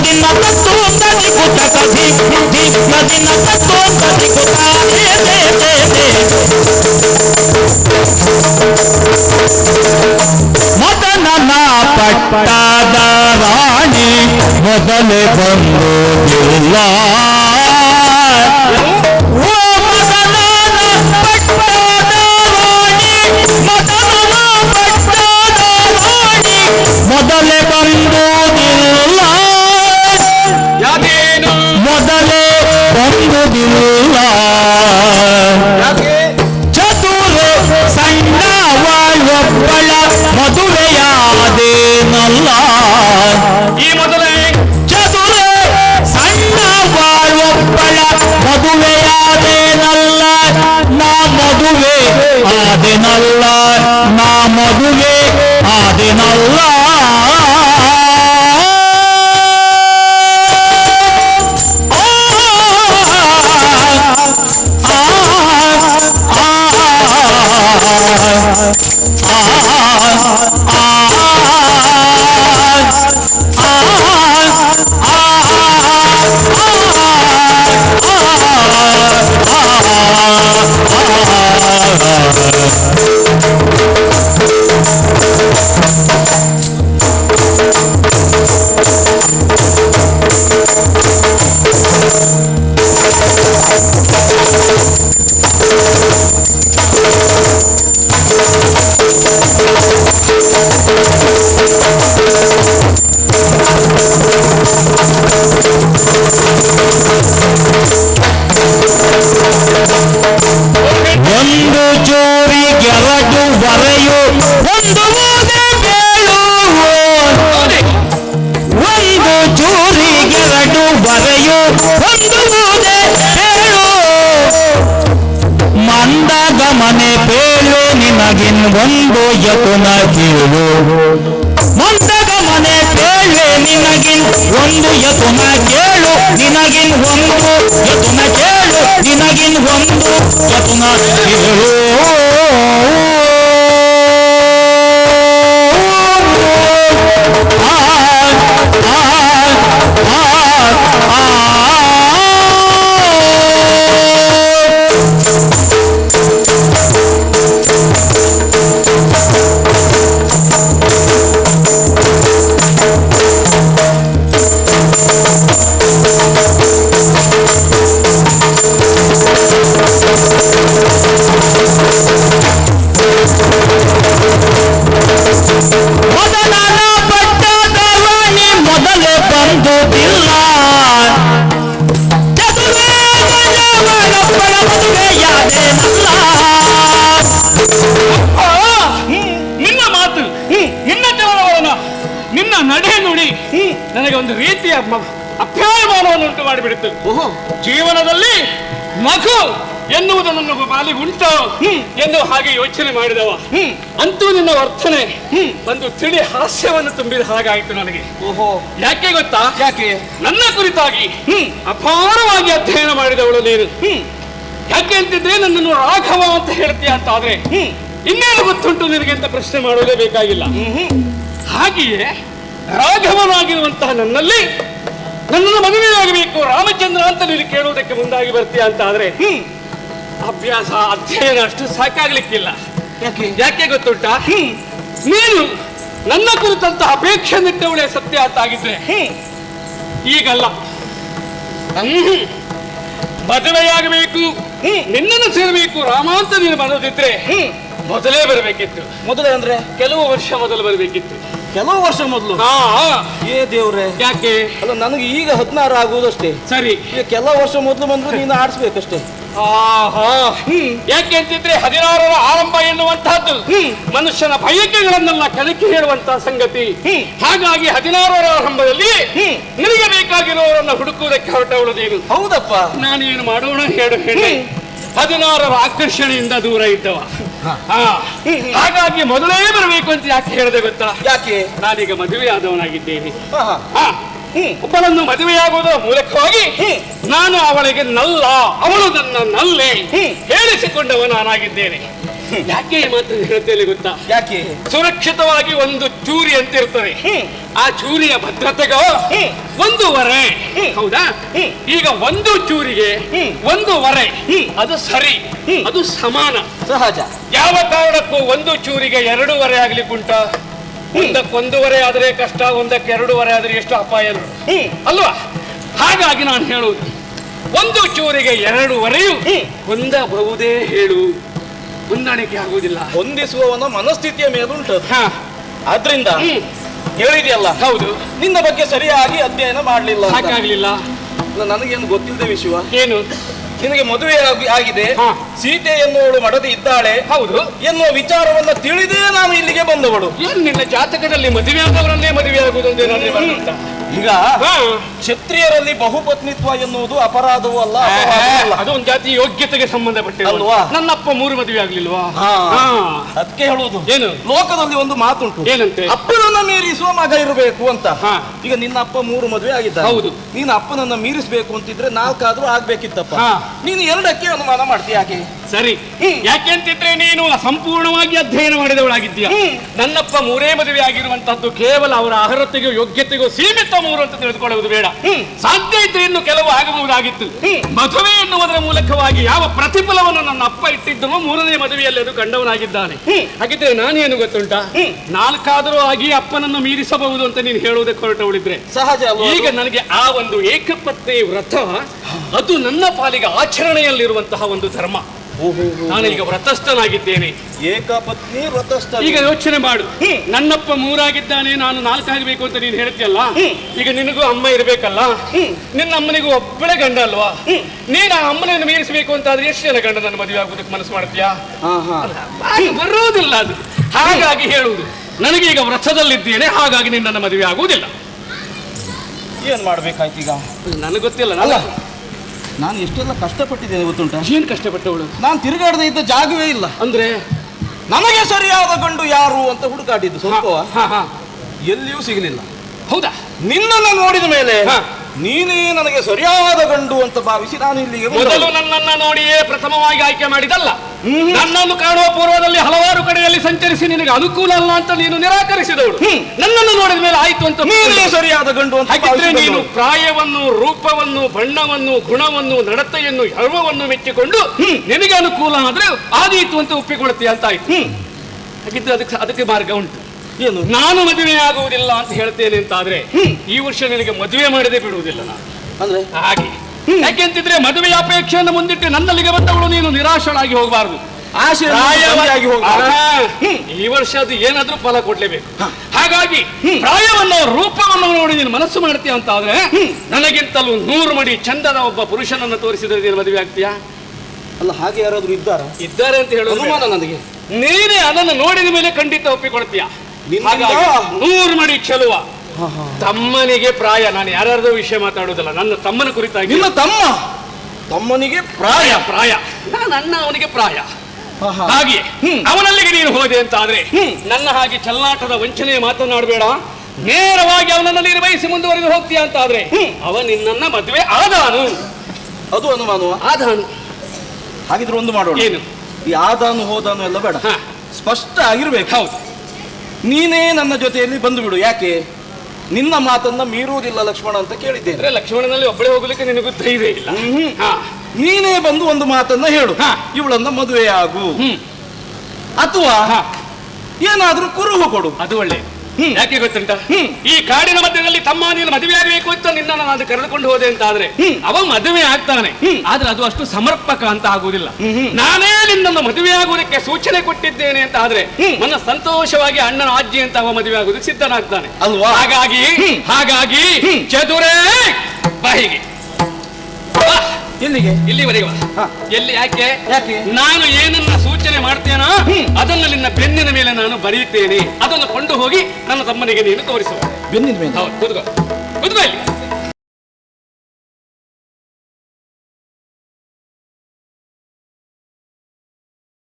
Medina पत्तो कदी कुता कभी भी मदीना पत्तो कदी कुता दे दे दे दे मदन ना पट्टादाराणी मदन बंदो दिल्ला ಜೋರಿಗೆರಡು ಒಂದು ಬೇಳು ಒಂದು ಜೋರಿಗೆರಡು ಬರೆಯು ಒಂದು ಮೂದೆ ಬೇಳು ಮಂದಗ ಮನೆ ಬೇಳು ನಿನಗಿನ್ ಒಂದು ಯತುನ ಕೇಳು. ಮಂದಗ ಮನೆ ಬೇಳೆ ನಿನಗಿನ್ ಒಂದು ಯತುನ ಕೇಳು. ನಿನಗಿನ್ ಒಂದು ಯತುನ ಕೇಳು. ನಿನಗಿನ್ ಒಂದು ಯತುನ ಕೇಳು. ಒಂದು ಅಭ್ಯಾಯಮಾನವನ್ನು ಉಂಟು ಮಾಡಿಬಿಡುತ್ತೆ. ಜೀವನದಲ್ಲಿ ಮಗು ಎನ್ನುವುದು ನನ್ನ ಬಾಲಿ ಉಂಟು. ಎಂದು ಹಾಗೆ ಯೋಚನೆ ಮಾಡಿದವ. ಅಂತೂ ನಿನ್ನ ವರ್ತನೆ ಒಂದು ತಿಳಿ ಹಾಸ್ಯವನ್ನು ತುಂಬಿದ ಹಾಗಾಯಿತು ನನಗೆ. ಓಹೋ. ಯಾಕೆ ಗೊತ್ತಾ? ಯಾಕೆ? ನನ್ನ ಕುರಿತಾಗಿ ಅಪಾರವಾಗಿ ಅಧ್ಯಯನ ಮಾಡಿದವಳು ನೀನು. ಯಾಕೆ ಅಂತಿದ್ರೆ ನನ್ನನ್ನು ರಾಘವ ಅಂತ ಹೇಳ್ತೀಯ ಅಂತ ಆದ್ರೆ ಇನ್ನೇನು ಗೊತ್ತುಂಟು ನಿನಗೆ ಅಂತ ಪ್ರಶ್ನೆ ಮಾಡೋದೇ ಬೇಕಾಗಿಲ್ಲ. ಹಾಗೆಯೇ ರಾಘವನಾಗಿರುವಂತಹ ನನ್ನಲ್ಲಿ ನನ್ನನ್ನು ಮದುವೆಯಾಗಬೇಕು. ರಾಮಚಂದ್ರ ಅಂತ ನೀನು ಕೇಳುವುದಕ್ಕೆ ಮುಂದಾಗಿ ಬರ್ತೀಯ ಅಂತ ಆದ್ರೆ ಅಭ್ಯಾಸ ಅಧ್ಯಯನ ಅಷ್ಟು ಸಾಕಾಗ್ಲಿಕ್ಕಿಲ್ಲ. ಯಾಕೆ? ಯಾಕೆ ಗೊತ್ತುಂಟಾ? ನೀನು ನನ್ನ ಕುರಿತಂತಹ ಅಪೇಕ್ಷೆ ನಿಟ್ಟವಳೆ ಸತ್ಯ ಅಂತ ಆಗಿದ್ರೆ ಈಗಲ್ಲ. ಹ್ಮ್. ಮದುವೆಯಾಗಬೇಕು ನಿನ್ನನ್ನು ಸೇರಬೇಕು ರಾಮ ಅಂತ ನೀನು ಬರೋದಿದ್ರೆ ಮೊದಲೇ ಬರಬೇಕಿತ್ತು. ಮೊದಲೇ ಅಂದ್ರೆ? ಕೆಲವು ವರ್ಷ ಮೊದಲು ಬರಬೇಕಿತ್ತು. ಕೆಲವು ವರ್ಷ ಮೊದಲು. ಹಾ ಏ ದೇವ್ರೆ. ಯಾಕೆ? ಅಲ್ಲ ನನಗೆ ಈಗ ಹದಿನಾರು ಆಗುವುದಷ್ಟೇ ಸರಿ. ಈಗ ಕೆಲವು ವರ್ಷ ಮೊದಲು ಬಂದ್ರು ನೀನು ಆಡಿಸ್ಬೇಕಷ್ಟೇ. ಆಹಾ. ಯಾಕೆ ಅಂತಿದ್ರೆ ಹದಿನಾರರ ಆರಂಭ ಎನ್ನುವಂತಹದ್ದು ಮನುಷ್ಯನ ಬಯಕೆಗಳನ್ನೆಲ್ಲ ಕಲಿಕೆ ಹೇಳುವಂತಹ ಸಂಗತಿ. ಹಾಗಾಗಿ ಹದಿನಾರರ ಆರಂಭದಲ್ಲಿ ನಿನಗೆ ಬೇಕಾಗಿರುವವರನ್ನ ಹುಡುಕುವುದಕ್ಕೆ ಹೊರಟವಳು ನೀನು. ಹೌದಪ್ಪ. ನಾನೇನು ಮಾಡೋಣ ಹೇಳು ಹೇಳಿ ಹದಿನಾರರ ಆಕರ್ಷಣೆಯಿಂದ ದೂರ ಇದ್ದವ. ಹಾಗಾಗಿ ಮೊದಲೇ ಬರಬೇಕು ಅಂತ ಯಾಕೆ ಹೇಳಿದೆ ಗೊತ್ತಾ? ಯಾಕೆ? ನಾನೀಗ ಮದುವೆ ಆದವನಾಗಿದ್ದೇನೆ. ಒಬ್ಬಳನ್ನು ಮದುವೆಯಾಗುವುದರ ಮೂಲಕವಾಗಿ ನಾನು ಅವಳಿಗೆ ನಲ್ಲ ಅವಳು ನನ್ನ ನಲ್ಲೆ ಹೇಳಿಸಿಕೊಂಡವ ನಾನಾಗಿದ್ದೇನೆ ಯಾಕೆ ಈ ಮಾತ್ರ ಹೇಳ್ತೇನೆ ಗೊತ್ತಾ? ಯಾಕೆ? ಸುರಕ್ಷಿತವಾಗಿ ಒಂದು ಚೂರಿ ಅಂತ ಇರ್ತದೆ ಆ ಚೂರಿಯ ಭದ್ರತೆಗೋ ಒಂದು ವರೆ. ಹೌದಾ? ಈಗ ಒಂದು ಚೂರಿಗೆ ಒಂದು ವರೆ. ಅದು ಸರಿ. ಅದು ಸಮಾನ. ಸಹಜ. ಯಾವ ಕಾರಣಕ್ಕೂ ಒಂದು ಚೂರಿಗೆ ಎರಡೂವರೆ ಆಗ್ಲಿಕ್ಕುಂಟ ಒಂದಕ್ಕೊಂದೂವರೆ ಆದ್ರೆ ಕಷ್ಟ ಒಂದಕ್ಕೆ ಎರಡೂವರೆ ಆದ್ರೆ ಎಷ್ಟು ಅಪಾಯ. ಅಲ್ವಾ? ಹಾಗಾಗಿ ನಾನು ಹೇಳುವುದು. ಒಂದು ಚೂರಿಗೆ ಎರಡೂವರೆಯು ಹೊಂದಬಹುದೇ ಹೇಳು. ಹೊಂದಾಣಿಕೆ ಆಗುವುದಿಲ್ಲ. ಹೊಂದಿಸುವವನ ಮನಸ್ಥಿತಿಯ ಮೇಲೆ ಉಂಟು ಆದ್ರಿಂದ. ಹೇಳಿದೆಯಲ್ಲ ಹೌದು. ನಿನ್ನ ಬಗ್ಗೆ ಸರಿಯಾಗಿ ಅಧ್ಯಯನ ಮಾಡಲಿಲ್ಲ. ಸಾಕಾಗ್ಲಿಲ್ಲ ಅಲ್ಲ, ನನಗೇನು ಗೊತ್ತಿಲ್ಲದೆ ವಿಷಯ ಏನು? ನಿನಗೆ ಮದುವೆ ಆಗಿದೆ. ಸೀತೆ ಎನ್ನುವಳು ಮಡದಿ ಇದ್ದಾಳೆ. ಹೌದು. ಎನ್ನುವ ವಿಚಾರವನ್ನ ತಿಳಿದೇ ನಾನು ಇಲ್ಲಿಗೆ ಬಂದವಳು. ಏನು ನಿನ್ನ ಜಾತಕದಲ್ಲಿ ಮದುವೆ ಆದವರನ್ನೇ ಮದುವೆ ಆಗುವುದು ಅಂತ? ಈಗ ಕ್ಷತ್ರಿಯರಲ್ಲಿ ಬಹುಪತ್ನಿತ್ವ ಎನ್ನುವುದು ಅಪರಾಧವೂ ಅಲ್ಲ ಅಪವಾದವೂ ಅಲ್ಲ. ಅದು ಒಂದು ಜಾತಿ ಯೋಗ್ಯತೆಗೆ ಸಂಬಂಧಪಟ್ಟಿರುವ ಅಲ್ವಾ? ನನ್ನಪ್ಪ ಮೂರು ಮದುವೆ ಆಗ್ಲಿಲ್ವಾ ಹಾ. ಹಾ. ಅದಕ್ಕೆ ಹೇಳುವುದು ಏನು ಲೋಕದಲ್ಲಿ ಒಂದು ಮಾತುಂಟು ಏನಂತೆ ಅಪ್ಪನನ್ನ ಮೀರಿಸುವ ಮಗ ಇರಬೇಕು ಅಂತ ಹಾ. ಈಗ ನಿನ್ನ ಅಪ್ಪ ಮೂರು ಮದುವೆ ಆಗಿದ್ದ ಹೌದು. ನೀನು ಅಪ್ಪನನ್ನ ಮೀರಿಸಬೇಕು ಅಂತಿದ್ರೆ ನಾಲ್ಕಾದ್ರೂ ಆಗ್ಬೇಕಿತ್ತಪ್ಪ ಹಾ. ನೀನು ಎರಡಕ್ಕೆ ಅನುಮಾನ ಮಾಡ್ತೀಯ ಯಾಕೆ ಸರಿ. ಯಾಕೆಂತಿದ್ರೆ ನೀನು ಸಂಪೂರ್ಣವಾಗಿ ಅಧ್ಯಯನ ಮಾಡಿದವಳಾಗಿದ್ದೀಯ. ನನ್ನಪ್ಪ ಮೂರೇ ಮದುವೆ ಆಗಿರುವಂತಹದ್ದು ಕೇವಲ ಅವರ ಅರ್ಹತೆಗೂ ಯೋಗ್ಯತೆಗೂ ಸೀಮಿತ ಮೂರು ಅಂತ ತಿಳಿದುಕೊಳ್ಳುವುದು ಬೇಡ. ಸಾಧ್ಯ ಇದ್ರೆ ಇನ್ನು ಕೆಲವು ಆಗಬಹುದಾಗಿತ್ತು. ಮದುವೆ ಎನ್ನುವುದರ ಮೂಲಕವಾಗಿ ಯಾವ ಪ್ರತಿಫಲವನ್ನು ನನ್ನ ಅಪ್ಪ ಇಟ್ಟಿದ್ದನೋ ಮೂರನೇ ಮದುವೆಯಲ್ಲಿ ಅದು ಕಂಡವನಾಗಿದ್ದಾನೆ. ಹಾಗಿದ್ರೆ ನಾನೇನು ಗೊತ್ತುಂಟ? ನಾಲ್ಕಾದರೂ ಆಗಿ ಅಪ್ಪನನ್ನು ಮೀರಿಸಬಹುದು ಅಂತ ನೀನು ಹೇಳುವುದಕ್ಕೆ ಹೊರಟವಳಿದ್ರೆ ಸಹಜ ಈಗ ನನಗೆ ಆ ಒಂದು ಏಕಪತ್ನಿ ವ್ರತ ಅದು ನನ್ನ ಪಾಲಿಗೆ ಆಚರಣೆಯಲ್ಲಿರುವಂತಹ ಒಂದು ಧರ್ಮ. ನಾನು ಈಗ ವ್ರತಸ್ಥನಾಗಿದ್ದೇನೆ. ಏಕಪತ್ನಿ ವ್ರತಸ್ಥ ಈಗ ಯೋಚನೆ ಮಾಡು. ನನ್ನಪ್ಪ ಮೂರಾಗಿದ್ದಾನೆ ನಾನು ನಾಲ್ಕಾಗಬೇಕು ಅಂತ ನೀನು ಹೇಳ್ತೀಯಲ್ಲ? ಈಗ ನಿನಗೂ ಅಮ್ಮ ಇರಬೇಕಲ್ಲ? ನಿನ್ನ ಅಮ್ಮನಿಗೂ ಒಬ್ಬಳೆ ಗಂಡ ಅಲ್ವಾ? ನೀನು ಆ ಅಮ್ಮನನ್ನು ಮೀರಿಸಬೇಕು ಅಂತ ಆದ್ರೆ ಎಷ್ಟು ಜನ ಗಂಡ ನನ್ನ ಮದುವೆ ಆಗೋದಕ್ಕೆ ಮನಸ್ಸು ಮಾಡ್ತೀಯಾ? ಬರುವುದಿಲ್ಲ ಅದು. ಹಾಗಾಗಿ ಹೇಳುವುದು. ನನಗೆ ಈಗ ವ್ರತದಲ್ಲಿದ್ದೇನೆ ಹಾಗಾಗಿ ನಿನ್ನನ್ನು ಮದುವೆ ಆಗುವುದಿಲ್ಲ. ಏನ್ ಮಾಡ್ಬೇಕಾಯ್ತೀಗ? ಈಗ ನನಗೆ ಗೊತ್ತಿಲ್ಲ ಅಲ್ಲ ನಾನು ಎಷ್ಟೆಲ್ಲ ಕಷ್ಟಪಟ್ಟಿದ್ದೇನೆ ಗೊತ್ತುಂಟ? ಏನು ಕಷ್ಟಪಟ್ಟವಳು? ನಾನು ತಿರುಗಾಡದೆ ಇದ್ದ ಜಾಗವೇ ಇಲ್ಲ. ಅಂದ್ರೆ? ನಮಗೆ ಸರಿಯಾದ ಗಂಡು ಯಾರು ಅಂತ ಹುಡುಕಾಡಿದ್ದು ಸ್ವಲ್ಪ? ಎಲ್ಲಿಯೂ ಸಿಗಲಿಲ್ಲ. ಹೌದಾ? ನಿನ್ನನ್ನು ನೋಡಿದ ಮೇಲೆ. ನೀನೇ ನನಗೆ ಸರಿಯಾದ ಗಂಡು ಅಂತ ಭಾವಿಸಿ ನಾನು ಇಲ್ಲಿಗೆ ಮೊದಲು ನನ್ನನ್ನು ನೋಡಿಯೇ ಪ್ರಥಮವಾಗಿ ಆಯ್ಕೆ ಮಾಡಿದಲ್ಲ ನನ್ನನ್ನು ಕಾಣುವ ಪೂರ್ವದಲ್ಲಿ ಹಲವಾರು ಕಡೆಯಲ್ಲಿ ಸಂಚರಿಸಿ ನಿನಗೆ ಅನುಕೂಲ ಅಲ್ಲ ಅಂತ ನೀನು ನಿರಾಕರಿಸಿದವಳು. ನನ್ನನ್ನು ಆಯ್ತು ಅಂತ ನೀನೇ ಸರಿಯಾದ ಗಂಡು ಅಂತ ಹಾಗಿದ್ರೆ ನೀನು ಪ್ರಾಯವನ್ನು ರೂಪವನ್ನು ಬಣ್ಣವನ್ನು ಗುಣವನ್ನು ನಡತೆಯನ್ನು ಧರ್ಮವನ್ನು ಮೆಚ್ಚಿಕೊಂಡು ನಿನಗೆ ಅನುಕೂಲ ಆದ್ರೆ ಆದೀತು ಅಂತ ಒಪ್ಪಿಕೊಳ್ತೀಯ ಅಂತ ಆಯ್ತು. ಹಾಗಿದ್ರೆ ಅದಕ್ಕೆ ಅದಕ್ಕೆ ಮಾರ್ಗ ಉಂಟು. ಏನು? ನಾನು ಮದುವೆ ಆಗುವುದಿಲ್ಲ ಅಂತ ಹೇಳ್ತೇನೆ ಅಂತ ಆದ್ರೆ ಈ ವರ್ಷ ನಿನಗೆ ಮದುವೆ ಮಾಡದೆ ಬಿಡುವುದಿಲ್ಲ ನಾನು. ಅಂದ್ರೆ? ಹಾಗೆ. ಯಾಕೆಂತಿದ್ರೆ ಮದುವೆ ಅಪೇಕ್ಷೆಯನ್ನು ಮುಂದಿಟ್ಟು ನನ್ನಲ್ಲಿಗೆ ಬಂದವಳು ನೀನು ನಿರಾಶಳಾಗಿ ಹೋಗಬಾರದು. ಆಶೆ ಪ್ರಾಯವಾಗಿ ಹೋಗಿ. ಈ ವರ್ಷ ಅದು ಏನಾದ್ರೂ ಫಲ ಕೊಡ್ಲೇಬೇಕು. ಹಾಗಾಗಿ ಪ್ರಾಯವನ್ನ ರೂಪವನ್ನು ನೋಡಿ ನೀನು ಮನಸ್ಸು ಮಾಡ್ತೀಯ ಅಂತ ಆದ್ರೆ ನನಗಿಂತಲೂ ನೂರು ಮಡಿ ಚಂದದ ಒಬ್ಬ ಪುರುಷನನ್ನು ತೋರಿಸಿದ್ರೆ ನೀನು ಮದುವೆ ಆಗ್ತೀಯಾ? ಅಲ್ಲ ಹಾಗೆ ಯಾರಾದ್ರೂ ಇದ್ದಾರ? ಇದ್ದಾರೆ ಅಂತ ಹೇಳೋದು ಅನುಮಾನ ನನಗೆ. ನೀನೇ ಅದನ್ನು ನೋಡಿದ ಮೇಲೆ ಖಂಡಿತ ಒಪ್ಪಿಕೊಡ್ತೀಯ ನೂರು ಮಡಿ ಚೆಲುವ. ತಮ್ಮನಿಗೆ ಪ್ರಾಯ ನಾನು ಯಾರ್ಯಾರ್ದೋ ವಿಷಯ ಮಾತಾಡುವುದಿಲ್ಲ ನನ್ನ ತಮ್ಮನ ಕುರಿತಾಗಿ. ನಿನ್ನ ತಮ್ಮ? ತಮ್ಮನಿಗೆ ಪ್ರಾಯ ಪ್ರಾಯ. ನಾನು ಅಣ್ಣ ಅವನಿಗೆ ಪ್ರಾಯ. ಹಾಗೆ ಅವನಲ್ಲಿಗೆ ನೀನು ಹೋದೆ ಅಂತ ಆದ್ರೆ ನನ್ನ ಹಾಗೆ ಚಲ್ಲಾಟದ ವಂಚನೆಯ ಮಾತನಾಡಬೇಡ ನೇರವಾಗಿ ಅವನನ್ನು ನಿರ್ವಹಿಸಿ ಮುಂದುವರೆದು ಹೋಗ್ತೀಯ ಅಂತ ಆದ್ರೆ ಅವ ನಿನ್ನ ಮದುವೆ ಆದಾನು. ಅದು ಅನುಮಾನವ? ಆದಾನು. ಹಾಗಿದ್ರೆ ಒಂದು ಮಾಡೋಣ. ಏನು? ಈ ಆದಾನು ಹೋದಾನು ಎಲ್ಲ ಬೇಡ. ಸ್ಪಷ್ಟ ಆಗಿರ್ಬೇಕು. ಹೌದು. ನೀನೇ ನನ್ನ ಜೊತೆಯಲ್ಲಿ ಬಂದು ಬಿಡು ಯಾಕೆ? ನಿನ್ನ ಮಾತನ್ನ ಮೀರುವುದಿಲ್ಲ ಲಕ್ಷ್ಮಣ ಅಂತ ಕೇಳಿದ್ದೇನೆ. ಲಕ್ಷ್ಮಣನಲ್ಲಿ ಒಬ್ಬಳೇ ಹೋಗ್ಲಿಕ್ಕೆ ನಿನಗೂ ಧೈರ್ಯ ಇಲ್ಲ. ಹಾ. ನೀನೇ ಬಂದು ಒಂದು ಮಾತನ್ನ ಹೇಳು. ಇವಳನ್ನ ಮದುವೆ ಆಗು ಹ್ಮ್. ಅಥವಾ ಏನಾದ್ರೂ ಕುರುಹು ಕೊಡು. ಅದು ಒಳ್ಳೆ. ಯಾಕೆ ಗೊತ್ತುಂಟ? ಈ ಕಾಡಿನ ಮಧ್ಯದಲ್ಲಿ ತಮ್ಮ ನೀನು ಮದುವೆ ಆಗಬೇಕು ಅಂತ ನಿನ್ನ ನಾನು ಕರೆದುಕೊಂಡು ಹೋದೆ ಅಂತ ಆದ್ರೆ ಅವ ಮದುವೆ ಆಗ್ತಾನೆ. ಆದ್ರೆ ಅದು ಅಷ್ಟು ಸಮರ್ಪಕ ಅಂತ ಆಗುವುದಿಲ್ಲ. ನಾನೇ ನಿನ್ನನ್ನು ಮದುವೆ ಆಗುವುದಕ್ಕೆ ಸೂಚನೆ ಕೊಟ್ಟಿದ್ದೇನೆ ಅಂತ ಆದ್ರೆ ನನ್ನ ಸಂತೋಷವಾಗಿ ಅಣ್ಣನ ಅಜ್ಜಿ ಅಂತ ಅವ ಮದುವೆ ಆಗುವುದಕ್ಕೆ ಸಿದ್ಧನಾಗ್ತಾನೆ. ಅಲ್ವಾ? ಹಾಗಾಗಿ ಹಾಗಾಗಿ ಚದುರೇ ಬಾಹಿಗೆ. ಎಲ್ಲಿಗೆ? ಇಲ್ಲಿವರೆಗೆ. ಎಲ್ಲಿ ಯಾಕೆ? ಯಾಕೆ? ನಾನು ಏನನ್ನ ಸೂಚನೆ ಮಾಡ್ತೇನೋ ಅದನ್ನು ನಿನ್ನ ಬೆನ್ನಿನ ಮೇಲೆ ನಾನು ಬರೆಯುತ್ತೇನೆ. ಅದನ್ನು ಕೊಂಡು ಹೋಗಿ ನನ್ನ ತಮ್ಮನಿಗೆ ನೀನು ತೋರಿಸುವ ಬೆನ್ನಿನ ಮೇಲೆ? ಹೌದು ಕೂತ್ಕೋ. ಕೂತ್ಕೋ ಇಲ್ಲಿ.